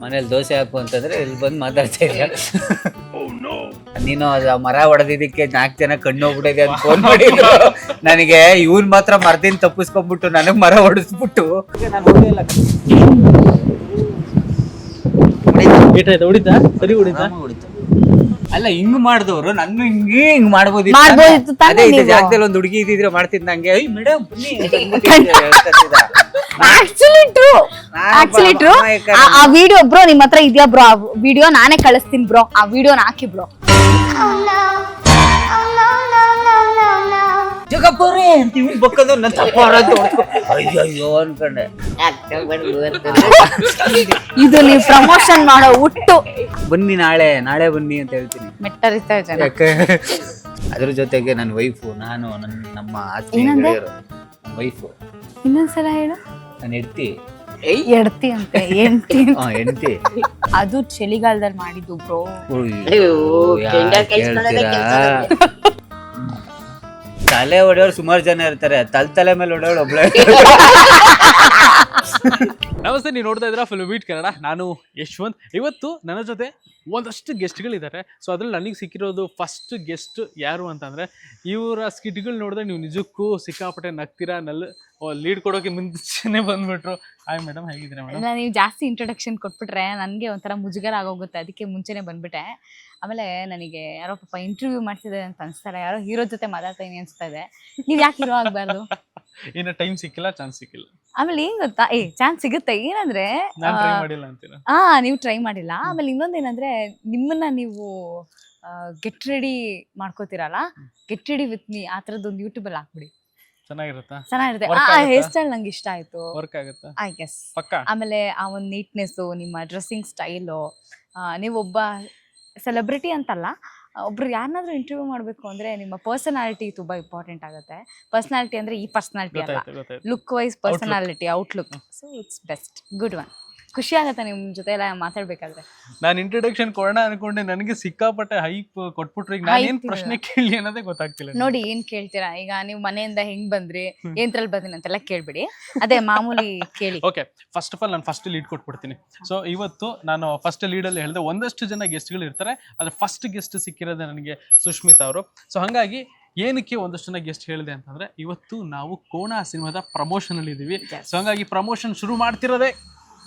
ಮನೇಲಿ ದೋಸೆ ಹಾಕು ಅಂತಂದ್ರೆ ಇಲ್ಲಿ ಬಂದು ಮಾತಾಡ್ತಾ ಇದೆಯಾ? ನೀನು ಅದು ಆ ಮರ ಹೊಡೆದಿದ್ದಕ್ಕೆ ನಾಲ್ಕು ಜನ ಕಣ್ಣು ಹೋಗ್ಬಿಟ್ಟಿದೆ ಅಂತ ಫೋನ್ ಮಾಡಿದ್ರು. ನನಗೆ ಇವ್ನ್ ಮಾತ್ರ ಮರದಿಂದ ತಪ್ಪಿಸ್ಕೊಂಡ್ಬಿಟ್ಟು ನನಗೆ ಮರ ಹೊಡೆಸ್ಬಿಟ್ಟು ನಾನು ಹೊಡಿತಾ ಸರಿ ಹೊಡಿತಾ ಅಲ್ಲ ಹಿಂಗ್ ಮಾಡಿದವ್ರು ನನ್ನ ಹಿಂಗೆ ಹಿಂಗ್ ಮಾಡ್ಬೋದು ಮಾಡ್ಬೋದಿತ್ತು ತಾನೇ ಅದೇ ಇದು ನೀವು? ಜಾಗದಲ್ಲಿ ಒಂದು ಹುಡುಗಿ ಇದ್ದಿದ್ರೆ ಮಾಡ್ತಿದ್ ನಂಗೆ. ಐ ಮೇಡಮ್ ಬನ್ನಿ ಅಂತ ಅಂದ್ಬಿಟ್ಟು ಹೇಳ್ತಿದ್ದ. ಆಕ್ಚುಲಿ ಟ್ರೂ ನಾನು ಆಕ್ಚುಲಿ ಟ್ರೂ ಅಮಾಯಕ ಆ ವಿಡಿಯೋ ಬ್ರೋ ನಿಮ್ ಹತ್ರ ಇದೆಯಾ ಬ್ರೋ ಆ ವಿಡಿಯೋ ನಾನೇ ಕಳಿಸ್ತೀನಿ ಬ್ರೋ ಆ ವಿಡಿಯೋನ ಹಾಕಿ ಬ್ರೋ ಜಗಪ್ಪವ್ರೆ ಅಂತ ಇವ್ನು ಬಕ್ಕದು ನನ್ನ ತಪ್ಪ. ಅಯ್ಯೋ ಅಯ್ಯೋ ಅನ್ಕೊಂಡೆ. ಇದು ನೀವು ಪ್ರಮೋಷನ್ ಮಾಡೋ ಹುಟ್ಟು. ಬನ್ನಿ ನಾಳೆ ನಾಳೆ ಬನ್ನಿ ಅಂತ ಹೇಳ್ತೀನಿ. ಮೆಟ್ಟರಿತಾ ಜನ. ಯಾಕೆ? ಅದ್ರ ಜೊತೆಗೆ ನನ್ನ ವೈಫು ನಾನು ನನ್ನ ನಮ್ಮ ಆತ್ಮೀಯ ಏನಂದೆ? ಗೆಳೆಯರು ನನ್ನ ವೈಫು ಇನ್ನೊಂದ್ಸಲ ಹೇಳು. ನನ್ನ ಹೆಡ್ತಿ. ಎಡ್ತಿ ಅಂತೆ ಎಂಟಿ ಹಾ ಹೆಂಡ್ತಿ. ಅದು ಚಳಿಗಾಲದಲ್ಲಿ ಮಾಡಿದ್ದು ಬ್ರೋ. ಅಯ್ಯೋ, ಯಾಕ್ ಹೇಳ್ತೀರಾ? ತಲೆ ಹೊಡೆಯೋರು ಸುಮಾರು ಜನ ಇರ್ತಾರೆ. ತಲೆ ತಲೆ ಮೇಲೆ ಹೊಡೆಯೋಳು ಒಬ್ಳೆ ನಮಸ್ತೆ ನೀವು ನೋಡ್ತಾ ಇದ್ದೀರಾ ಫಿಲ್ಮ್ ಬೀಟ್ ಕನ್ನಡ ನಾನು ಯಶ್ವಂತ್. ಇವತ್ತು ನನ್ನ ಜೊತೆ ಒಂದಷ್ಟು ಗೆಸ್ಟ್ಗಳಿದ್ದಾರೆ. ಸೊ ಅದ್ರಲ್ಲಿ ನನಗೆ ಸಿಕ್ಕಿರೋದು ಫಸ್ಟ್ ಗೆಸ್ಟ್ ಯಾರು ಅಂತಂದ್ರೆ ಇವರ ಸ್ಕಿಟ್ಗಳು ನೋಡಿದ್ರೆ ನೀವು ನಿಜಕ್ಕೂ ಸಿಕ್ಕಾಪಟ್ಟೆ ನಗ್ತೀರಾ ನಲ್ ಲೀಡ್ ಕೊಡೋಕೆ ಮುಂಚೆನೆ ಬಂದ್ಬಿಟ್ರು. ಹಾಯ್ ಮೇಡಮ್ ಹೇಗಿದ್ರೆ ಮೇಡಮ್ ಇಲ್ಲ ನೀವು ಜಾಸ್ತಿ ಇಂಟ್ರೊಡಕ್ಷನ್ ಕೊಟ್ಬಿಟ್ರೆ ನನಗೆ ಒಂಥರ ಮುಜುಗರ ಆಗೋಗುತ್ತೆ. ಅದಕ್ಕೆ ಮುಂಚೆನೆ ಬಂದ್ಬಿಟ್ಟೆ. ಆಮೇಲೆ ನನಗೆ ಯಾರೋ ಪಾಪ ಇಂಟರ್ವ್ಯೂ ಮಾಡ್ತಿದ್ದಾರೆ ಅಂತ ಅನ್ಸ್ತಾರೆ. ಯಾರೋ ಹೀರೋ ಜೊತೆ ಮಾತಾಡ್ತಾ ಇದೀನಿ ಅನ್ಸ್ತಾ ಇದೆ. ನೀವು ಯಾಕೆ ಹೀರೋ ಆಗ್ಬಾರ್ದು ಇನ್ನು ಟೈಮ್ ಸಿಕ್ಕಿಲ್ಲ ಚಾನ್ಸ್ ಸಿಕ್ಕಿಲ್ಲ. ಆಮೇಲೆ ಏನ್ ಗೊತ್ತಾ? ಏ ಚಾನ್ಸ್ ಸಿಗುತ್ತೆ. ಏನಂದ್ರೆ ನಾನು ಮಾಡಿಲ್ಲ ಅಂತೀರಾ? ಆ ನೀವು ಟ್ರೈ ಮಾಡಿಲ್ಲ. ಆಮೇಲೆ ಇನ್ನೊಂದೇನಂದ್ರೆ ನಿಮ್ಮನ್ನ ನೀವು ಗೆಟ್ ರೆಡಿ ಮಾಡ್ಕೋತೀರಲ್ಲ? ಗೆಟ್ ರೆಡಿ ವಿತ್ ಮೀ ಆ ಥರದ್ದೊಂದು ಯೂಟ್ಯೂಬಲ್ಲಿ ಹಾಕ್ಬಿಡಿ. ಚೆನ್ನಾಗಿರುತ್ತಾ? ಚೆನ್ನಾಗಿರುತ್ತೆ. Work ಆ ಆಗುತ್ತಾ? ಹೇರ್ ಸ್ಟೈಲ್ ನಂಗೆ ಇಷ್ಟ ಆಯ್ತು. ವರ್ಕ್ ಆಗುತ್ತಾ? ಐ ಗೆಸ್ ಪಕ್ಕ? ಆಮೇಲೆ ಆ ಒಂದು ನೀಟ್ನೆಸ್ಸು ನಿಮ್ಮ ಡ್ರೆಸ್ಸಿಂಗ್ ಸ್ಟೈಲು ಒಬ್ಬ ಸೆಲೆಬ್ರಿಟಿ ಅಂತಲ್ಲ ಒಬ್ರು ಯಾರನ್ನಾದ್ರೂ ಇಂಟರ್ವ್ಯೂ ಮಾಡಬೇಕು ಅಂದ್ರೆ ನಿಮ್ಮ ಪರ್ಸನಾಲಿಟಿ ತುಂಬಾ ಇಂಪಾರ್ಟೆಂಟ್ ಆಗುತ್ತೆ. ಪರ್ಸನಾಲಿಟಿ ಅಂದ್ರೆ ಈ ಪರ್ಸನಾಲಿಟಿ ಅಲ್ಲ. Look wise personality outlook so it's best good one ಖುಷಿ ಆಗತ್ತೆ ನಿಮ್ ಜೊತೆ ಎಲ್ಲ ಮಾತಾಡ್ಬೇಕಾದ್ರೆ. ನಾನು ಇಂಟ್ರೊಡಕ್ಷನ್ ಕೊಡೋಣ ಅನ್ಕೊಂಡೆ ನನಗೆ ಸಿಕ್ಕಾಪಟ್ಟೆ ಹೈಪ್ ಕೊಟ್ಬಿಟ್ರಿ. ಏನ್ ಪ್ರಶ್ನೆ ಕೇಳಿ ಅನ್ನೋದೇ ಗೊತ್ತಾಗ್ತಿಲ್ಲ ನೋಡಿ ಏನ್ ಕೇಳ್ತೀರಾ? ಈಗ ನೀವು ಮನೆಯಿಂದ ಹೆಂಗ್ ಬಂದ್ರಿ? ಏನ್ರಲ್ಲಿ ಬಂದಿನಿ ಅಂತೆಲ್ಲ ಕೇಳ್ಬಿಡಿ. ಅದೇ ಮಾಮೂಲಿ ಕೇಳಿ. ಓಕೆ ಫಸ್ಟ್ ಆಫ್ ಆಲ್ ನಾನು ಫಸ್ಟ್ ಲೀಡ್ ಕೊಟ್ಬಿಡ್ತೀನಿ. ಸೊ ಇವತ್ತು ನಾನು ಫಸ್ಟ್ ಲೀಡಲ್ಲಿ ಹೇಳಿದೆ ಒಂದಷ್ಟು ಜನ ಗೆಸ್ಟ್ಗಳು ಇರ್ತಾರೆ. ಆದರೆ ಫಸ್ಟ್ ಗೆಸ್ಟ್ ಸಿಕ್ಕಿರೋದೆ ನನಗೆ ಸುಷ್ಮಿತಾ ಅವರು. ಸೊ ಹಾಗಾಗಿ ಏನಕ್ಕೆ ಒಂದಷ್ಟು ಜನ ಗೆಸ್ಟ್ ಹೇಳಿದೆ ಅಂತಂದ್ರೆ ಇವತ್ತು ನಾವು ಕೋಣ ಸಿನಿಮಾದ ಪ್ರಮೋಷನ್ ಅಲ್ಲಿ ಇದೀವಿ. ಸೊ ಹಂಗಾಗಿ ಪ್ರಮೋಷನ್ ಶುರು ಮಾಡ್ತಿರೋದೇ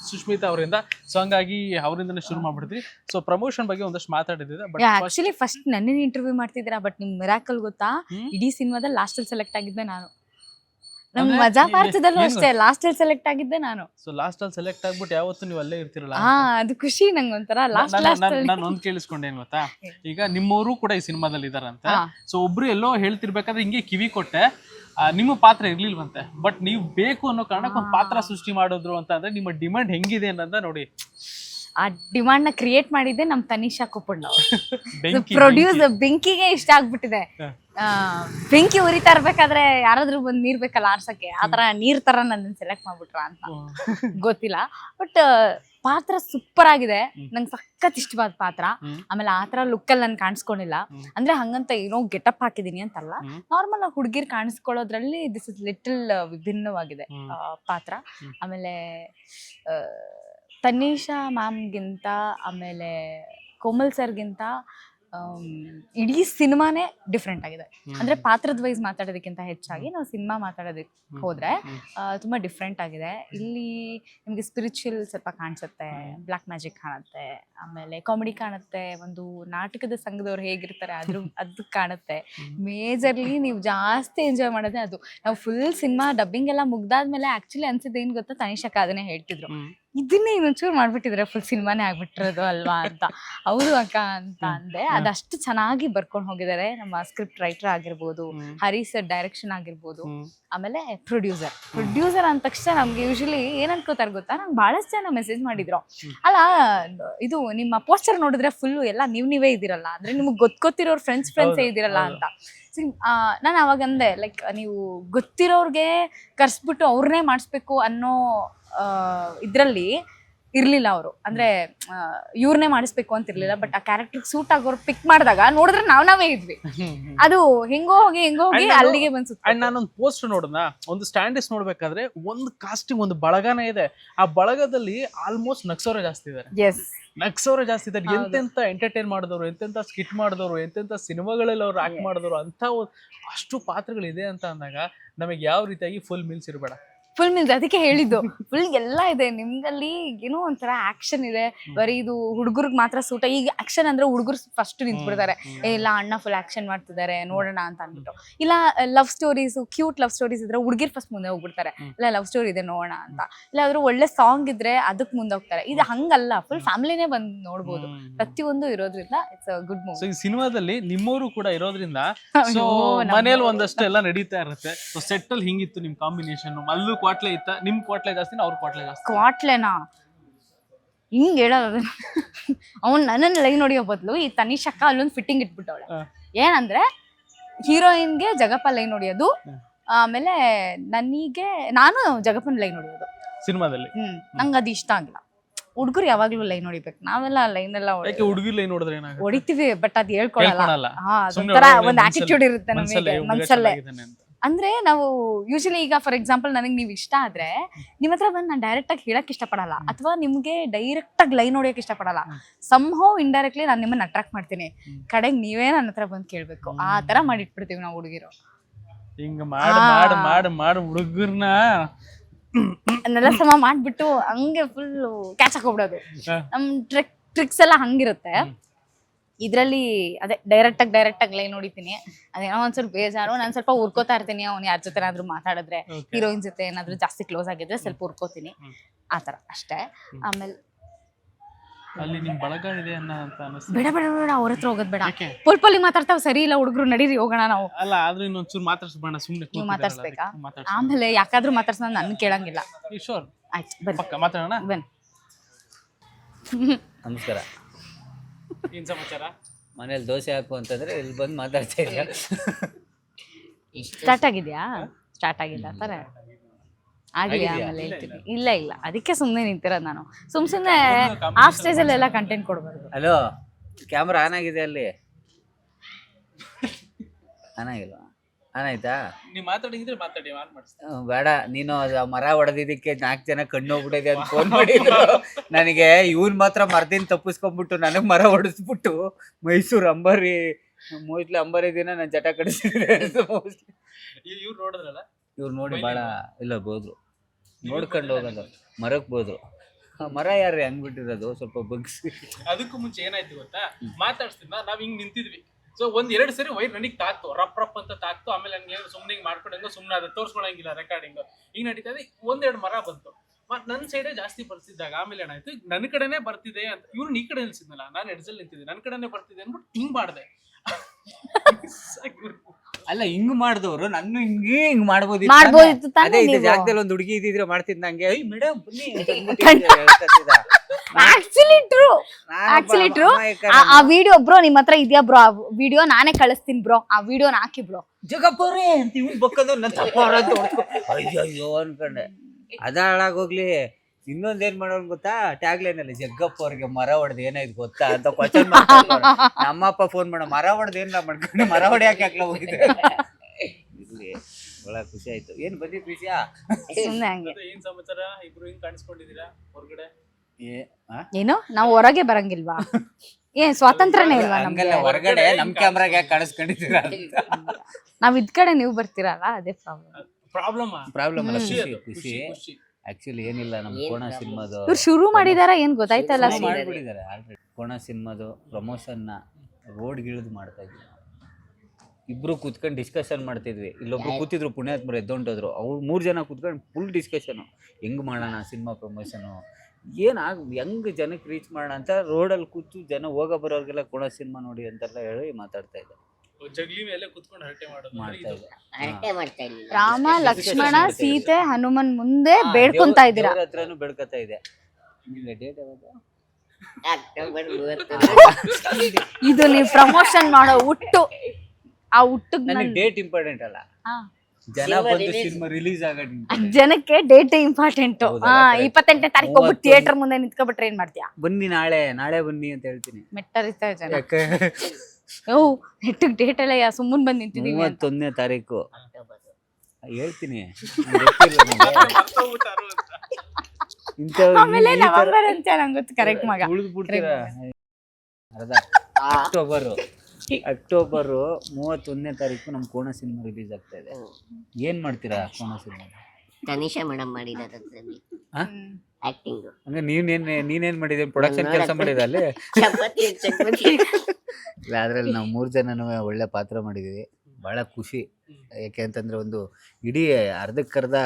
ಸುಷ್ಮಿತಾ ಅವರಿಂದ. ಸೊ ಹಂಗಾಗಿ ಅವರಿಂದನೇ ಶುರು ಮಾಡ್ಬಿಡ್ತೀವಿ. ಸೊ ಪ್ರಮೋಷನ್ ಬಗ್ಗೆ ಒಂದಷ್ಟು ಮಾತಾಡಿದ್ದೆ ಬಟ್ ಆಕ್ಚುಲಿ ಫಸ್ಟ್ ನನ್ನ ಇಂಟರ್ವ್ಯೂ ಮಾಡ್ತಿದ್ದೀರಾ ಬಟ್ ನಿಮ್ ಮಿರಾಕಲ್ ಗೊತ್ತಾ? ಇಡೀ ಸಿನಿಮಾದಲ್ಲಿ ಲಾಸ್ಟ್ ಅಲ್ಲಿ ಸೆಲೆಕ್ಟ್ ಆಗಿದ್ದೆ ನಾನು. ನಮ್ ಮಜಾ ಭಾರತದಲ್ಲೂ ಅಷ್ಟೇ ಲಾಸ್ಟ್ ಅಲ್ಲಿ ಸೆಲೆಕ್ಟ್ ಆಗಿದ್ದೆ ನಾನು. ಸೊ ಲಾಸ್ಟ್ ಅಲ್ಲಿ ಸೆಲೆಕ್ಟ್ ಆಗ್ಬಿಟ್ಟು ಯಾವತ್ತು ನೀವು ಅಲ್ಲೇ ಇರ್ತಿರಲ್ಲ ಹಾ ಅದು ಖುಷಿ ನಂಗೆ ಒಂಥರ. ಲಾಸ್ಟ್ ನಾನು ಒಂದ್ ಕೇಳಿಸ್ಕೊಂಡೆ ಏನ್ ಗೊತ್ತಾ? ಈಗ ನಿಮ್ಮವರು ಕೂಡ ಈ ಸಿನಿಮಾದಲ್ಲಿ ಇದಾರಂತೆ. ಸೊ ಒಬ್ರು ಎಲ್ಲೋ ಹೇಳ್ತಿರ್ಬೇಕಾದ್ರೆ ಹಿಂಗೆ ಕಿವಿ ಕೊಟ್ಟೆ. ನಿಮ್ಮ ಪಾತ್ರ ಇರ್ಲಿಲ್ವಂತೆ. ಬಟ್ ನೀವು ಬೇಕು ಅನ್ನೋ ಕಾರಣಕ್ಕೆ ಒಂದು ಪಾತ್ರ ಸೃಷ್ಟಿ ಮಾಡಿದ್ರು ಅಂತ ಅಂದ್ರೆ ನಿಮ್ಮ ಡಿಮಾಂಡ್ ಹೆಂಗಿದೆ ಅನ್ನೋದ ನೋಡಿ. ಆ ಡಿಮಾಂಡ್ನ ಕ್ರಿಯೇಟ್ ಮಾಡಿದ್ದೆ ನಮ್ ತನಿಷಾ ಕುಪ್ಪಣ್ಣ ಪ್ರೊಡ್ಯೂಸ್ ಬೆಂಕಿಗೆ ಇಷ್ಟ ಆಗ್ಬಿಟ್ಟಿದೆ. ಬೆಂಕಿ ಉರಿತಾ ಇರ್ಬೇಕಾದ್ರೆ ಯಾರಾದ್ರೂ ಬಂದ್ ನೀರ್ ಬೇಕಲ್ಲ ಆರ್ಸಕ್ಕೆ ಆತರ ನೀರ್ ತರ ನನ್ನ ಸೆಲೆಕ್ಟ್ ಮಾಡ್ಬಿಟ್ರ ಅಂತ. ಗೊತ್ತಿಲ್ಲ. ಬಟ್ ಪಾತ್ರ ಸೂಪರ್ ಆಗಿದೆ. ನಂಗ್ ಸಖತ್ ಇಷ್ಟವಾದ ಪಾತ್ರ. ಆಮೇಲೆ ಆ ತರ ಲುಕ್ ಅಲ್ಲಿ ನಾನು ಕಾಣಿಸ್ಕೊಂಡಿಲ್ಲ. ಅಂದ್ರೆ ಹಂಗಂತ ಏನೋ ಗೆಟಪ್ ಹಾಕಿದೀನಿ ಅಂತಲ್ಲ. ನಾರ್ಮಲ್ ಆಗಿ ಹುಡುಗಿರ್ ಕಾಣಿಸ್ಕೊಳ್ಳೋದ್ರಲ್ಲಿ ದಿಸ್ ಇಸ್ ಲಿಟಲ್ ವಿಭಿನ್ನವಾಗಿದೆ ಪಾತ್ರ. ಆಮೇಲೆ ಆ, ತನೀಶಾ ಮ್ಯಾಮ್ಗಿಂತ ಆಮೇಲೆ ಕೋಮಲ್ ಸರ್ಗಿಂತ ಇಡೀ ಸಿನಿಮಾನೇ ಡಿಫ್ರೆಂಟ್ ಆಗಿದೆ. ಅಂದ್ರೆ ಪಾತ್ರದ ವೈಸ್ ಮಾತಾಡೋದಕ್ಕಿಂತ ಹೆಚ್ಚಾಗಿ ನಾವು ಸಿನಿಮಾ ಮಾತಾಡೋದಕ್ಕೆ. ಹೋದ್ರೆ ತುಂಬಾ ಡಿಫ್ರೆಂಟ್ ಆಗಿದೆ. ಇಲ್ಲಿ ನಿಮಗೆ ಸ್ಪಿರಿಚುವಲ್ ಸ್ವಲ್ಪ ಕಾಣಿಸುತ್ತೆ ಬ್ಲ್ಯಾಕ್ ಮ್ಯಾಜಿಕ್ ಕಾಣುತ್ತೆ ಆಮೇಲೆ ಕಾಮಿಡಿ ಕಾಣುತ್ತೆ ಒಂದು ನಾಟಕದ ಸಂಘದವ್ರು ಹೇಗಿರ್ತಾರೆ ಅದ್ರ ಅದು ಕಾಣುತ್ತೆ. ಮೇಜರ್ಲಿ ನೀವು ಜಾಸ್ತಿ ಎಂಜಾಯ್ ಮಾಡೋದೇ ಅದು. ನಾವು ಫುಲ್ ಸಿನಿಮಾ ಡಬ್ಬಿಂಗ್ ಎಲ್ಲ ಮುಗ್ದಾದ್ಮೇಲೆ ಆಕ್ಚುಲಿ ಅನ್ಸಿದ್ದು ಏನ್ ಗೊತ್ತಾ? ತನಿಷಕ್ಕ ಅದನ್ನೇ ಹೇಳ್ತಿದ್ರು. ಇದನ್ನೇ ಇನ್ನೊಂಚೂರು ಮಾಡ್ಬಿಟ್ಟಿದ್ರೆ ಫುಲ್ ಸಿನಿಮಾನೇ ಆಗ್ಬಿಟ್ಟಿರೋದು ಅಲ್ವಾ ಅಂತ. ಹೌದು ಅಕ್ಕ ಅಂತ ಅಂದೆ. ಅದಷ್ಟು ಚೆನ್ನಾಗಿ ಬರ್ಕೊಂಡು ಹೋಗಿದ್ದಾರೆ. ನಮ್ಮ ಸ್ಕ್ರಿಪ್ಟ್ ರೈಟರ್ ಆಗಿರ್ಬೋದು. ಹರಿ ಸರ್ ಡೈರೆಕ್ಷನ್ ಆಗಿರ್ಬೋದು ಆಮೇಲೆ ಪ್ರೊಡ್ಯೂಸರ್ ಪ್ರೊಡ್ಯೂಸರ್ ಅಂದ ತಕ್ಷಣ ನಮ್ಗೆ ಯೂಶಲಿ ಏನ್ ಅನ್ಕೋತಾರೆ ಗೊತ್ತಾ? ನಂಗೆ ಬಹಳಷ್ಟು ಜನ ಮೆಸೇಜ್ ಮಾಡಿದ್ರು. ಅಲ್ಲ ಇದು ನಿಮ್ಮ ಪೋಸ್ಟರ್ ನೋಡಿದ್ರೆ ಫುಲ್ ಎಲ್ಲ ನೀವ್ ನೀವೇ ಇದಿರಲ್ಲ ಅಂದ್ರೆ ನಿಮ್ಗೆ ಗೊತ್ತಿರೋರ್ ಫ್ರೆಂಡ್ಸ್ ಫ್ರೆಂಡ್ಸೇ ಇದಿರಲ್ಲ ಹೌದು. ನಾನು ಅವಾಗ ಅಂದೆ ಲೈಕ್ ನೀವು ಗೊತ್ತಿರೋರಿಗೆ ಕರ್ಸ್ಬಿಟ್ಟು ಅವ್ರನ್ನೇ ಮಾಡಿಸ್ಬೇಕು ಅನ್ನೋ ಇದ್ರಲ್ಲಿ ಇರ್ಲಿಲ್ಲ ಅವರು. ಅಂದ್ರೆ ಇವ್ರನ್ನೇ ಮಾಡಿಸ್ಬೇಕು ಅಂತ ಇರ್ಲಿಲ್ಲ ಬಟ್ ಆ ಕ್ಯಾರೆಕ್ಟರ್ ಸೂಟ್ ಆಗೋರು ಪಿಕ್ ಮಾಡಿದಾಗ ನೋಡಿದ್ರೆ ನಾವ್ ನಾವೇ ಇದ್ವಿ. ಅದು ಹೆಂಗೋ ಹೋಗಿ ಹೆಂಗೋ ಹೋಗಿ ಅಲ್ಲಿಗೆ ಬಂದ್ಸುತ್ತೆ ಅಂಡ್ ನಾನೊಂದು ಪೋಸ್ಟ್ ನೋಡಿದ್ನ ಒಂದು ಸ್ಟ್ಯಾಂಡಿಸ್ ನೋಡ್ಬೇಕಾದ್ರೆ ಒಂದು ಕಾಸ್ಟಿಂಗ್ ಒಂದು ಬಳಗನೇ ಇದೆ. ಆ ಬಳಗದಲ್ಲಿ ಆಲ್ಮೋಸ್ಟ್ ನಕ್ಸೋರ ಜಾಸ್ತಿ ಇದಾರೆ. ನಕ್ಸೋರ ಜಾಸ್ತಿ ಇದ್ದಾರೆ. ಎಂತೆಂತ ಎಂಟರ್ಟೈನ್ ಮಾಡಿದವರು ಎಂತೆಂತ ಸ್ಕಿಟ್ ಮಾಡಿದವರು ಎಂತೆಂತ ಸಿನಿಮಾಗಳಲ್ಲಿ ಅವ್ರು ಆಕ್ಟ್ ಮಾಡಿದವರು ಅಂತ ಅಷ್ಟು ಪಾತ್ರಗಳಿದೆ ಅಂತ ಅಂದಾಗ ನಮಗೆ ಯಾವ ರೀತಿಯಾಗಿ ಫುಲ್ ಮೀಲ್ಸ್ ಇರಬೇಡ. ಫುಲ್ ಮೀನ್ಸ್ ಅದಕ್ಕೆ ಹೇಳಿದ್ದು. ಫುಲ್ ಎಲ್ಲ ಇದೆ. ನಿಮ್ದಲ್ಲಿ ಏನೋ ಒಂಥರ ಆಕ್ಷನ್ ಇದೆ. ಬರೀ ಇದು ಹುಡುಗರಿಗೆ ಮಾತ್ರ ಸೂಟ. ಈಗ ಆಕ್ಷನ್ ಅಂದ್ರೆ ಹುಡುಗರು ಫಸ್ಟ್ ನಿಂತ್ಬಿಡ್ತಾರೆ. ಇಲ್ಲ ಅಣ್ಣ ಫುಲ್ ಆಕ್ಷನ್ ಮಾಡ್ತಿದ್ದಾರೆ ನೋಡೋಣ ಅಂತ ಅಂದ್ಬಿಟ್ಟು. ಇಲ್ಲ love stories cute love stories ಇದ್ರೆ ಹುಡುಗಿರ್ ಫಸ್ಟ್ ಮುಂದೆ ಹೋಗ್ಬಿಡ್ತಾರೆ. ಇಲ್ಲ ಲವ್ ಸ್ಟೋರಿ ಇದೆ ನೋಡೋಣ ಅಂತ. ಇಲ್ಲ ಅದ್ರ ಒಳ್ಳೆ ಸಾಂಗ್ ಇದ್ರೆ ಅದಕ್ಕೆ ಮುಂದೆ ಹೋಗ್ತಾರೆ. ಇದು ಹಂಗಲ್ಲ. ಫುಲ್ ಫ್ಯಾಮಿಲಿನೇ ಬಂದು ನೋಡ್ಬೋದು. ಪ್ರತಿಯೊಂದು ಇರೋದ್ರಿಂದ ಇಟ್ಸ್ ಗುಡ್ ಮೂವ್ ಈ ಸಿನಿಮಾದಲ್ಲಿ ನಿಮ್ಮವರು ಕೂಡ ಇರೋದ್ರಿಂದ ಮನೇಲಿ ಒಂದಷ್ಟು ಎಲ್ಲ ನಡೀತಾ ಇರುತ್ತೆ. ಸೊ ಸೆಟ್ ಅಲ್ಲಿ ಹಿಂಗಿತ್ತು ನಿಮ್ ಕಾಂಬಿನೇಷನ್ ಅಲ್ಲೂ ಕ್ವಾಟ್ಲೆ ಇತ್ತ ನಿಮ್ ಕ್ವಾಟ್ಲೆ ಜಾಸ್ತಿ ಅವ್ರ ಕ್ವಾಟ್ಲೆ ಜಾಸ್ತಿ? ಕ್ವಾಟ್ಲೆನಾ? ಹಿಂಗ್ ಹೇಳೋದು ಅವನ್ ನನ್ನ ಲೈನ್ ನೋಡಿಯೋ ಬದಲು ಈ ತನಿಷಕ್ಕ ಅಲ್ಲೊಂದು ಫಿಟ್ಟಿಂಗ್ ಇಟ್ಬಿಟ್ಟವಳೆ. ಏನಂದ್ರೆ ಹೀರೋಯಿನ್ಗೆ ಜಗಪ್ಪ ಲೈನ್ ನೋಡಿಯೋದು ಆಮೇಲೆ ನನಗೆ ನಾನು ಜಗಪ್ಪನ ಲೈನ್ ನೋಡಿಯೋದು. ಸಿನಿಮಾದಲ್ಲಿ? ಹ್ಮ್. ನಂಗೆ ಅದು ಇಷ್ಟ ಆಗಿಲ್ಲ. ಹುಡುಗರು ಯಾವಾಗ್ಲೂ ಲೈನ್ ಹೊಡಿಬೇಕು ನಾವೆಲ್ಲ ಲೈನ್ ಎಲ್ಲ ಯಾಕೆ ಹುಡುಗಿ ಲೈನ್ ನೋಡಿದ್ರೆ ಏನಾಗುತ್ತೆ? ಹೊಡಿತೀವಿ ಬಟ್ ಅದ್ ಹೇಳ್ಕೊಳಲ್ಲ. ಹೇಳ್ಕೊಳಲ್ಲ. ಹಾ ಅದೊಂಥರ ಒಂದ್ ಆಟಿಟ್ಯೂಡ್ ಇರುತ್ತೆ ನಮಗೆ ಮನ್ಸಲ್ಲೇ ಅಂದ್ರೆ ನಾವು ಯೂಶಲಿ ಈಗ ಫಾರ್ ಎಕ್ಸಾಂಪಲ್ ನನಗೆ ನೀವು ಇಷ್ಟ ಆದ್ರೆ ನಿಮ್ಮ ಹತ್ರ ಬಂದು ನಾನು ಡೈರೆಕ್ಟ್ ಆಗಿ ಹೇಳಕ್ ಇಷ್ಟಪಡಲ್ಲ. ಅಥವಾ ನಿಮ್ಗೆ ಡೈರೆಕ್ಟ್ ಆಗಿ ಲೈನ್ ಹೊಡಿಯಕ್ ಇಷ್ಟಪಡಲ್ಲ. ಸಂಹೋ ಇಂಡೈರೆಕ್ಟ್ಲಿ ನಾನು ನಿಮ್ಮನ್ನ ಅಟ್ರಾಕ್ಟ್ ಮಾಡ್ತೀನಿ. ಕಡೆಗೆ ನೀವೇ ನನ್ನ ಹತ್ರ ಬಂದು ಕೇಳ್ಬೇಕು. ಆ ತರ ಮಾಡಿಟ್ಬಿಡ್ತೀವಿ ನಾವು ಹುಡುಗಿರು. ಹಿಂಗ ಮಾಡ್ ಮಾಡಿ ಮಾಡಿ ಹುಡುಗರ್ನ ಅದನ್ನೆಲ್ಲ ಸಮ ಮಾಡ್ಬಿಟ್ಟು ಹಂಗೆ ಫುಲ್ ಕ್ಯಾಚ್ ಹಾಕೋಬಿಡೋದು. ನಮ್ ಟ್ರಿಕ್ ಟ್ರಿಕ್ಸ್ ಎಲ್ಲ ಹಂಗಿರುತ್ತೆ. ಇದ್ರಲ್ಲಿ ಅದೇ ಡೈರೆಕ್ಟ್ ಆಗಿ ಡೈರೆಕ್ಟ್ ಆಗಿ ಲೈನ್ ನೋಡಿತೀನಿ ಅದೇನೋ ಒಂದ್ ಸ್ವಲ್ಪ ಬೇಜಾರು ನಾನು ಸ್ವಲ್ಪ ಉರ್ಕೋತಾ ಇರ್ತೀನಿ ಅವ್ನು ಯಾರ ಜೊತೆ ಏನಾದ್ರು ಮಾತಾಡಿದ್ರೆ. ಹೀರೋಯಿನ್ ಜೊತೆ ಏನಾದ್ರು ಜಾಸ್ತಿ ಕ್ಲೋಸ್ ಆಗಿದ್ರೆ ಸ್ವಲ್ಪ ಉರ್ಕೋತೀನಿ. ಆತರ ಅಷ್ಟೇ. ಆಮೇಲೆ ಅಲ್ಲಿ ನಿಮ್ ಬಳಗ ಇದೆ ಅನ್ನೋ ಅಂತ ಬೇಡ ಬೇಡ ಬೇಡ ಅವ್ರ ಹತ್ರ ಹೋಗೋದ್ ಬೇಡ. ಯಾಕೆ? ಪುಲ್ ಪಲ್ಲಿ ಮಾತಾಡ್ತಾವ್ ಸರಿ ಇಲ್ಲ ಹುಡುಗರು ನಡೀರಿ ಹೋಗೋಣ ನಾವು. ಅಲ್ಲ ಆದ್ರೂ ಇನ್ನೊಂಚೂರು ಮಾತಾಡ್ಸ್ಬೇಡ ಸುಮ್ನೆ ನೀವು ಮಾತಾಡ್ಸ್ಬೇಕಾ? ಮಾತಾಡ್ಸ್ ಆಮೇಲೆ ಯಾಕಾದ್ರೂ ಮಾತಾಡ್ಸ ನನ್ ಕೇಳಂಗಿಲ್ಲ. ಶೋರ್ ಆಯ್ತು ಬನ್ನಿ. ಪಕ್ಕ ಮಾತಾಡೋಣ? ಬನ್ನಿ. ನಮಸ್ಕಾರ. ಏನ್ ಸಮಾಚಾರ? ಮನೇಲಿ ದೋಸೆ ಹಾಕು ಅಂತಂದ್ರೆ ಇಲ್ಲಿ ಬಂದು ಮಾತಾಡ್ತಾ ಇದೆಯಾ? ಸ್ಟಾರ್ಟ್ ಆಗಿದ್ಯಾ? ಸ್ಟಾರ್ಟ್ ಆಗಿಲ್ಲ ತರ ಆಗಿಲ್ಲ ಆಮೇಲೆ ಹೇಳ್ತೀನಿ. ಇಲ್ಲ. ಇಲ್ಲ ಅದಕ್ಕೆ ಸುಮ್ಮನೆ ನಿಂತಿರೋದು ನಾನು. ಸುಮ್ ಸುಮ್ಮನೆ ಆಫ್ ಸ್ಟೇಜ್ ಅಲ್ಲೆಲ್ಲ ಕಂಟೆಂಟ್ ಕೊಡ್ಬಾರ್ದು. ಹಲೋ ಕ್ಯಾಮ್ರಾ ಆನ್ ಆಗಿದೆ ಅಲ್ಲಿ. ಆನ್ ಆಗಿಲ್ವಾ? ಆಯ್ತಾ? ನೀವ್ ಮಾತಾಡಿದ್ರೆ ಮಾತಾಡಿ ಆನ್ ಮಾಡಿಸ್ತೀನಿ. ಹ್ಮ್, ಬೇಡ. ನೀನು ಅದು ಮರ ಹೊಡೆದಿದ್ದಕ್ಕೆ ನಾಲ್ಕು ಜನ ಕಣ್ಣು ಹೋಗ್ಬಿಟ್ಟಿದೆ ಅಂತ ಫೋನ್ ಮಾಡಿದ್ರು. ನನಗೆ ಇವನ್ ಮಾತ್ರ ಮರದಿಂದ ತಪ್ಪಿಸ್ಕೊಂಡ್ಬಿಟ್ಟು ನನಗೆ ಮರ ಹೊಡೆಸ್ಬಿಟ್ಟು ಮೈಸೂರು ಅಂಬಾರಿ ಮೋಸ್ಟ್ಲಿ ಅಂಬಾರಿ ದಿನ ನಾನು ಜಟ ಕಡಿಸಿದ್ರೆ ಇವ್ರು ನೋಡಿದ್ರಲ್ಲ? ಇವ್ರು ನೋಡಿ ಭಾಳ ಇಲ್ಲ ಬೋದ್ರು ನೋಡ್ಕೊಂಡು ಹೋಗೋದು ಮರಕ್ಕೆ ಬೋದ್ರು ಆ ಮರ ಯಾರು ಹಂಗ್ ಬಿಟ್ಟಿರೋದು ಸ್ವಲ್ಪ ಬಗ್ಸಿ. ಅದಕ್ಕೂ ಮುಂಚೆ ಏನಾಯ್ತು ಗೊತ್ತಾ? ಮಾತಾಡ್ಸ್ತಿದ್ನ ನಾವ್ ಹಿಂಗ್ ನಿಂತಿದ್ವಿ. ಸೊ ಒಂದ್ ಎರಡು ಸರಿ ವೈರ್ ನನಗೆ ತಾಕ್ತು ರಪ್ ರಪ್ ಅಂತ ತಾಕ್ತು ಆಮೇಲೆ ಹಂಗೆ ಸುಮ್ಮನೆ ಮಾಡ್ಕೊಂಡಂಗ ಸುಮ್ನೆ ಅದ ತೋರ್ಸ್ಕೊಳಂಗಿಲ್ಲ ರೆಕಾರ್ಡಿಂಗ್ ಈಗ ನಡೀತಾ ಇದೆ ಒಂದೆರಡು ಮರ ಬಂತು. ಮತ್ತೆ ನನ್ನ ಸೈಡೇ ಜಾಸ್ತಿ ಬರ್ತಿದ್ದಾಗ ಆಮೇಲೆ ಏನಾಯ್ತು ನನ್ನ ಕಡೆನೆ ಬರ್ತಿದೆ ಅಂತ, ಇವ್ರು ಈ ಕಡೆ ನಿಲ್ಸಿದ್ನಲ್ಲ, ನಾನು ಎಡ್ಜಲ್ ನಿಂತಿದ್ದೆ ನನ್ನ ಕಡೆನೆ ಬರ್ತಿದೆ ಅಂದ್ಬಿಟ್ಟು ಹಿಂಗ್ ಮಾಡ್ದೆ. ಅಲ್ಲ ಹಿಂಗ್ ಮಾಡಿದವರು ನನ್ನ ಹಿಂಗೆ ಹಿಂಗ್ ಮಾಡ್ಬೋದಿತ್ತು ಮಾಡ್ಬೋದಿತ್ತು ತಾನೇ? ಅದೇ ಇದು ನೀವು? ಜಾಗದಲ್ಲಿ ಒಂದು ಹುಡುಗಿ ಇದ್ದಿದ್ರೆ ಮಾಡ್ತಿದ್ ನಂಗೆ ಐ ಮೇಡಮ್ ಬನ್ನಿ ಅಂತ ಅಂದ್ಬಿಟ್ಟು. ಆಕ್ಚುಲಿ ಟ್ರೂ ಆಕ್ಚುಲಿ ಟ್ರೂ ಅಮಾಯಕ ಆ ನಾನು. ವಿಡಿಯೋ ಬ್ರೋ ನಿಮ್ ಹತ್ರ ಇದೆಯಾ ಬ್ರೋ ಆ ವಿಡಿಯೋ ನಾನೇ ಕಳಿಸ್ತೀನಿ ಬ್ರೋ ಆ ವಿಡಿಯೋನ ಹಾಕಿ ಬ್ರೋ ಜಗಪ್ಪವ್ರೆ ಅಂತ ಇವ್ನು ಬಕ್ಕದ ನನ್ನ ಅಂತ ಹೊಡ್ಕೊ ಅಯ್ಯೋ ಅಯ್ಯೋ ಅನ್ಕೊಂಡೆ ಅದ ಹಾಳಾಗೋಗ್ಲಿ ಇನ್ನೊಂದ್ ಏನ್ ಮಾಡೋನ್ ಗೊತ್ತಾ? ಟ್ಯಾಗ್ಲೈನ್ ಅಲ್ಲಿ ಜಗ್ಗಪ್ಪ ಅವ್ರಿಗೆ ಮರ ಹೊಡೆದ್ ಏನಾಯ್ತು ಗೊತ್ತಾ ಅಂತ ಕ್ವಶನ್ ನಮ್ಮಪ್ಪ ಫೋನ್ ಮಾಡೋ. ಮರ ಹೊಡೆದ್ ಏನ್ ಮಾಡ್ಕೊಂಡು? ಮರ ಹೊಡ್ಯಾಕೆ ಹಾಕ್ಲ ಹೋಗಿದ್ದೆ? ಇರ್ಲಿ. ಬಹಳ ಖುಷಿ ಆಯ್ತು. ಏನ್ ಬಂದಿದ್ ವಿಷಯ ಸುಮ್ನೆ ಹಂಗೆ. ಮತ್ತೆ ಏನ್ ಸಮಾಚಾರ? ಇಬ್ರು ಹಿಂಗ್ ಕಾಣಿಸ್ಕೊಂಡಿದೀರಾ ಹೊರಗಡೆ? ಏ ಆ? ಏನು? ನಾವು ಹೊರಗೆ ಬರಂಗಿಲ್ವಾ? ಏನ್ ಸ್ವಾತಂತ್ರ್ಯನೇ ಇಲ್ವಾ ನಮ್ಗೆ? ಹಂಗಲ್ಲ ಹೊರಗಡೆ ನಮ್ ಕ್ಯಾಮ್ರಾಗ ಯಾಕೆ ಕಾಣಿಸ್ಕೊಂಡಿದ್ದೀರ ಅಂತ. ನಾವ್ ಇದ್ ಕಡೆ ನೀವು ಬರ್ತೀರಲ್ಲ ಅದೇ ಪ್ರಾಬ್ಲಮ್ ಪ್ರಾಬ್ಲಮ್ ಪ್ರಾಬ್ಲಮ್ ಅಲ್ಲ ಖುಷಿ ಖುಷಿ. ಖುಷಿ ಖುಷಿ. ಆಕ್ಚುಲಿ ಏನಿಲ್ಲ ನಮ್ಮ ಕೋಣ ಸಿನಿಮಾದು ಇವ್ರು ಶುರು ಮಾಡಿದಾರ ಏನ್ ಗೊತ್ತಾಯ್ತಲ್ಲ ಶುರು ಮಾಡ್ಬಿಟ್ಟಿದ್ದಾರೆ ಆಲ್ರೆಡಿ ಕೋಣ ಸಿನಿಮಾದು ಪ್ರಮೋಷನ್ನ ರೋಡ್ಗಿಳಿದು ಮಾಡ್ತಾ ಇದ್ವಿ ಇಬ್ರು ಕೂತ್ಕೊಂಡು ಡಿಸ್ಕಷನ್ ಮಾಡ್ತಿದ್ವಿ. ಇಲ್ಲೊಬ್ರು ಕೂತಿದ್ರು ಪುಣ್ಯಾತ್ಮರು ಎದ್ದೊಂಟೋದ್ರು. ಅವ್ರು ಮೂರು ಜನ ಕೂತ್ಕೊಂಡು ಫುಲ್ ಡಿಸ್ಕಷನು ಹೆಂಗ್ ಮಾಡೋಣ ಸಿನಿಮಾ ಪ್ರಮೋಷನು ಏನಾಗ ಹೆಂಗ್ ಜನಕ್ಕೆ ರೀಚ್ ಮಾಡೋಣ ಅಂತ ರೋಡಲ್ಲಿ ಕೂತು ಜನ ಹೋಗೋ ಬರೋರ್ಗೆಲ್ಲ ಕೋಣ ಸಿನಿಮಾ ನೋಡಿ ಅಂತೆಲ್ಲ ಹೇಳಿ ಮಾತಾಡ್ತಾ ಇದ್ದೆ ಜಗ್ಲಿ ಮೇಲೆ ಕುತ್ಕೊಂಡು ಹರಟೆ ಮಾಡೋದು. ಮಾಡ್ತಾ ಇರ್ಲಿಲ್ಲ. ರಾಮ ಲಕ್ಷ್ಮಣ ಸೀತೆ ಹನುಮನ್ ಮುಂದೆ ಬೇಡ್ಕೊಂತಾ ಇದ್ದೀರಾ? ದೇವ್ರ ಹತ್ರನೂ ಬೇಡ್ಕೊತಾ ಇದೆ. ನಿಮ್ಗೆ ಡೇಟ್ ಯಾವಾಗ ಅಕ್ಟೋಬರ್ ಇದು ನೀವು ಪ್ರಮೋಷನ್ ಮಾಡೋ ಹುಟ್ಟು. ಆ ಹುಟ್ಟಗ್ ನನಗೆ ಡೇಟ್ ಇಂಪಾರ್ಟೆಂಟ್ ಅಲ್ಲ. ಹಾ. ಜನ ಬಂದು ಸಿನಿಮಾ ರಿಲೀಸ್ ಜನಕ್ಕೆ ಡೇಟ್ ಇಂಪಾರ್ಟೆಂಟ್ ಹೌದಲ್ಲ, correct. ಇಪ್ಪತ್ತೆಂಟನೇ ತಾರೀಕು ಹೋಗ್ಬಿಟ್ಟು. ಥಿಯೇಟರ್ ಮುಂದೆ ನಿಂತ್ಕೊಬಿಟ್ರೆ ಏನ್ ಮಾಡ್ತೀಯಾ? ಬನ್ನಿ ನಾಳೆ ನಾಳೆ ಬನ್ನಿ ಅಂತ ಹೇಳ್ತೀನಿ. ಮೆಟ್ಟರಿತಾ ಜನ ಯಾಕೆ? ಓ ನೆಟ್ಟಿಗೆ ಡೇಟ್ ಎಲ್ಲ ಯಾ ಸುಮ್ಮನೆ ಬಂದು ನಿಂತಿದ್ದೀವಿ ಅಂತ. ಮೂವತ್ತೊಂದನೇ ತಾರೀಕು. ಅಕ್ಟೋಬರ್ ಹೇಳ್ತೀನಿ ಗೊತ್ತಿಲ್ಲ ನಂಗೆ. ಇಂಥವ್ ಈ- ಆಮೇಲೆ ಈ ನವೆಂಬರ್ ಅಂತ ನಂಗೆ ಗೊತ್ತು ಕರೆಕ್ಟ್ ಮಗ. ಉಳ್ದ್ ಬಿಡ್ತೀರಾ? ಅರ್ಧ ಅಕ್ಟೋಬರ್. ಅಕ್ಟೋಬರ್ ಮೂವತ್ತೊಂದನೇ ತಾರೀಕು ನಮ್ ಕೋಣ ಸಿನಿಮಾ ರಿಲೀಸ್ ಆಗ್ತಾ ಇದೆ. ಏನ್ ಮಾಡ್ತೀರಾ ಕೋಣ ಸಿನಿಮಾ ತನಿಷಾ ಮೇಡಮ್ ಮಾಡಿದ ಅದ್ರಲ್ಲಿ? ಆಕ್ಟಿಂಗ್ ಹಂಗ ನೀನೇನ್ ನೀನೇನ್ ಮಾಡಿದೆ? ಪ್ರೊಡಕ್ಷನ್ ಕೆಲಸ ಮಾಡಿದ ಅಲ್ಲಿ? ಚಪಾತಿ ಚಪಾತಿ ಇಲ್ಲ ಅದ್ರಲ್ಲಿ ನಾವು ಮೂರು ಜನನೂ ಒಳ್ಳೆ ಪಾತ್ರ ಮಾಡಿದೀವಿ. ಬಹಳ ಖುಷಿ. ಯಾಕೆ ಅಂತಂದ್ರೆ ಒಂದು ಇಡೀ ಅರ್ಧಕ್ಕರ್ಧ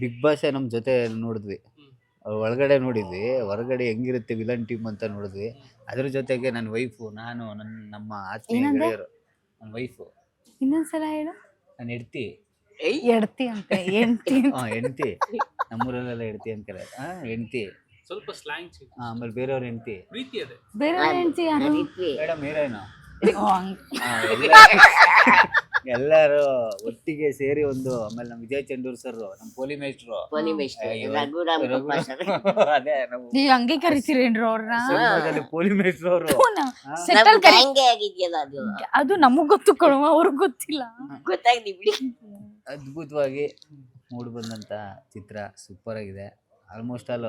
ಬಿಗ್ ಬಾಸ್ ನಮ್ಮ ಜೊತೆ ನೋಡಿದ್ವಿ. ಒಳಗಡೆ ನೋಡಿದ್ವಿ ಹೊರಗಡೆ ಹೆಂಗಿರುತ್ತೆ ವಿಲನ್ ಟೀಮ್ ಅಂತ ನೋಡಿದ್ವಿ. ಅದ್ರ ಜೊತೆಗೆ ನನ್ನ ವೈಫು ನಾನು ನನ್ನ ನಮ್ಮ ಆತ್ಮೀಯ ಏನಂದೆ? ಗೆಳೆಯರು ನನ್ನ ವೈಫು ಇನ್ನೊಂದ್ಸಲ ಹೇಳು. ನನ್ನ ಹೆಡ್ತಿ. ಎಡ್ತಿ ಅಂತ ಎಂಟಿ ಹಾ ಹೆಂಡ್ತಿ. ನಮ್ಮೂರಲ್ಲೆಲ್ಲ ಹೆಡ್ತಿ ಅಂತಾರೆ. ಹಾಂ ಹೆಂಡ್ತಿ. ಸ್ವಲ್ಪ ಸ್ಲ್ಯಾಂಗ್ ಚೇಂಜ್ ಆಮೇಲೆ ಬೇರೆಯವ್ರ ಹೆಂಡತಿ. ಪ್ರೀತಿ ಅದೇ. ಬೇರೆ ಹೆಂಡತಿ ಯಾರು. ಮೇಡಮ್ ಹೀರೋಯಿನು ಓ, ಆ, ಎಲ್ಲರೂ ಒಟ್ಟಿಗೆ ಸೇರಿ ಒಂದು ಆಮೇಲೆ ನಮ್ಮ ವಿಜಯ್ ಚಂದೂರ್ ಸರ್ ನಮ್ಮ ಪೋಲಿ ಮೇಸ್ಟ್ರು ಪೋಲಿ ಮೇಷ್ಟ್ರು, ಅಯ್ಯೋ. ರಘುರಾಮ್ ಕಪ್ಪ ಸರ್. ಅದೇ ನಮ್ಮ ನೀವ್ ಹಂಗೆ ಕರಿತೀರೇನ್ರಿ ಅವ್ರನ್ನ? ಸಿನಿಮಾದಲ್ಲಿ ಪೋಲಿ ಮೇಸ್ಟ್ರು ಅವರು ಸೆಟಲ್ ನಮ್ ಕರಿ ಆಗಿದ್ಯಲ್ಲ ಅದು. ಅದು ನಮಗ್ ಗೊತ್ತು ಕೊಡುವ ಅವ್ರಿಗೆ ಗೊತ್ತಿಲ್ಲ. ಗೊತ್ತಾಗ್ಲಿ ಬಿಡಿ. ಅದ್ಭುತವಾಗಿ ಮೂಡ್ ಬಂದಂತ ಚಿತ್ರ ಸೂಪರ್ ಆಗಿದೆ. ಆಲ್ಮೋಸ್ಟ್ ಆಲ್